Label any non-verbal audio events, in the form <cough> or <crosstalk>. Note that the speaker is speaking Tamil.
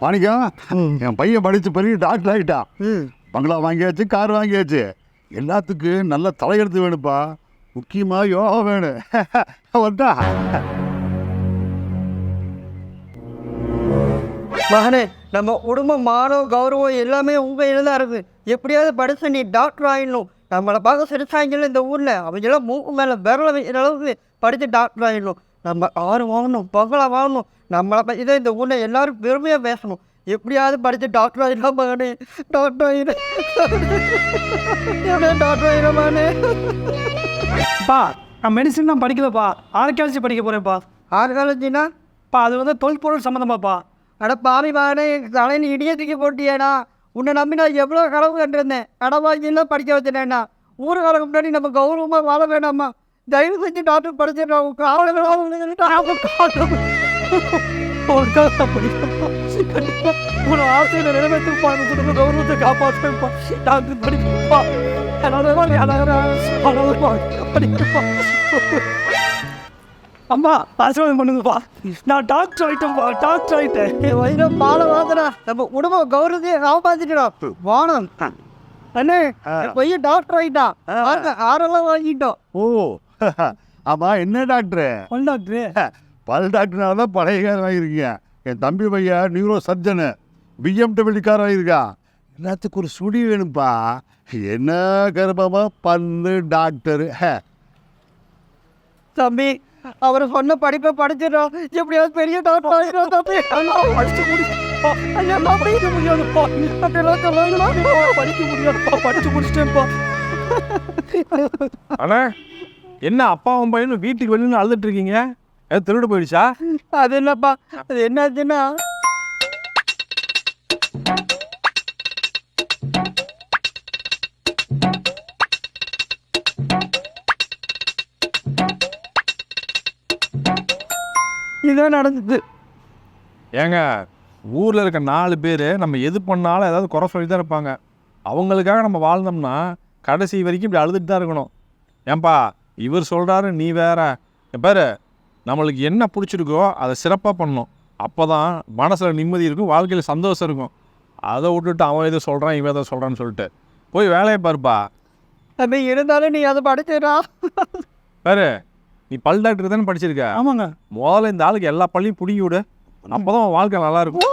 மாணிக்கம் என் பையன் படித்து பெரிய டாக்டர் ஆகிட்டான் பங்களா வாங்கியாச்சு கார் வாங்கியாச்சு. எல்லாத்துக்கும் நல்ல தலையெடுத்து வேணுப்பா. முக்கியமாக யோகா வேணும். <laughs> வந்தா. மகனே நம்ம குடும்பம் மானம் கௌரவம் எல்லாமே உங்கள் கையில் தான் இருக்குது எப்படியாவது படிச்சு நீ டாக்டர் ஆகிடணும் நம்மளை பார்க்க சிறுசாங்கில இந்த ஊரில் அவங்களாம் மூக்கு மேலே விரல வைக்கிற அளவுக்கு படித்து டாக்டர் ஆகிடணும் நம்ம கார் வாங்கணும் பங்களா வாங்கணும். நம்மளை பற்றி தான் இந்த ஊரில் எல்லாரும் பெருமையாக பேசணும். எப்படியாவது படித்து டாக்டர் ஆகிடலாம் மகனே டாக்டர் ஆகிடும் டாக்டர் ஆகிடும் மகனே பா நான் மெடிசன் தான் படிக்கலப்பா ஆர்கியாலஜி படிக்க போகிறேன்ப்பா ஆர்காலஜினா பா அது வந்து தொல்பொருள் சம்மந்தமாப்பா அட பாவி மகனே தலையில் இடிய தூக்கி போட்டியேடா. உன்னை நம்பி நான் எவ்வளோ கனவு கண்டிருந்தேன். கடவாங்கிலாம் படிக்க வச்சுட்டேன்டா. ஊருக்காரங்க முன்னாடி நம்ம கௌரவமாக வாழ வேண்டாமா தயவு செஞ்சு டாக்டர் படிச்சிடறோம் உன் காவலை உங்களோட ஆசையை நிறைவேற்றுப்பா அந்த குடும்ப கௌரவத்தை காப்பாற்றுப்பா டாக்டர் படிப்பா அம்மா ஆசீர்வாதம் பண்ணுங்கப்பா. நான் டாக்டர் ஆகிட்டேன்ப்பா டாக்டர் ஆகிட்டேன் என் வயிறு பால வாங்குறா நம்ம குடும்ப கௌரவத்தையே காப்பாற்றிட்டோம் வானம். அண்ணே பையன் டாக்டர் ஆகிட்டான் ஆறெல்லாம் வாங்கிட்டோம். ஓ ஆமாம் என்ன டாக்டரு? One doctor. பல் டாக்டர்னால தான் பழைய கார் வாங்கியிருக்கீங்க என் தம்பி பையன் நியூரோ சர்ஜனு பிஎம்டபிள்யூ கார் வாங்கியிருக்கான் எல்லாத்துக்கும் ஒரு சுடி வேணும்ப்பா என்ன கருப்பமா? பல்லு டாக்டரு. ஹே. தம்பி அவர் சொன்ன படிப்பை படிச்சிடறோம். எப்படியாவது பெரிய டாக்டர் ஆகிடும் தம்பி. படிச்சு நான் படிக்க முடியாதுப்பா. அப்படிலாம் சொல்லுவாங்களா படிக்க முடியாதுப்பா. படிச்சு முடிச்சிட்டேன்ப்பா. அண்ணா என்ன அப்பாவும் பையனும் வீட்டுக்கு வெளியில் அழுதுட்டு இருக்கீங்க? ஏதோ திருடு போயிடுச்சா? அது என்னப்பா? அது என்னாச்சுன்னா இதுதான் நடந்தது. ஏங்க ஊரில் இருக்க நாலு பேர் நம்ம எது பண்ணாலும் ஏதாவது குறை சொல்லி தான் இருப்பாங்க. அவங்களுக்காக நம்ம வாழ்ந்தோம்னா கடைசி வரைக்கும் இப்படி அழுதுட்டு தான் இருக்கணும். ஏன்பா இவர் சொல்கிறாரு நீ வேற. பாரு நம்மளுக்கு என்ன பிடிச்சிருக்கோ அதை சிறப்பாக பண்ணணும். அப்போ தான் மனசில் நிம்மதி இருக்கும் வாழ்க்கையில் சந்தோஷம் இருக்கும். அதை விட்டுட்டு அவன் எதை சொல்கிறான் இவன் எதை சொல்கிறான்னு சொல்லிட்டு. போய் வேலையை பாருப்பா. தம்பி இருந்தாலும் நீ அதை படிச்சிடா. பாரு நீ பல் டாக்டர் தானே படிச்சிருக்க? ஆமாங்க. முதல்ல இந்த ஆளுக்கு எல்லா பள்ளியும் பிடிங்கி விடு. அப்போ தான் வாழ்க்கை நல்லா இருக்கும்.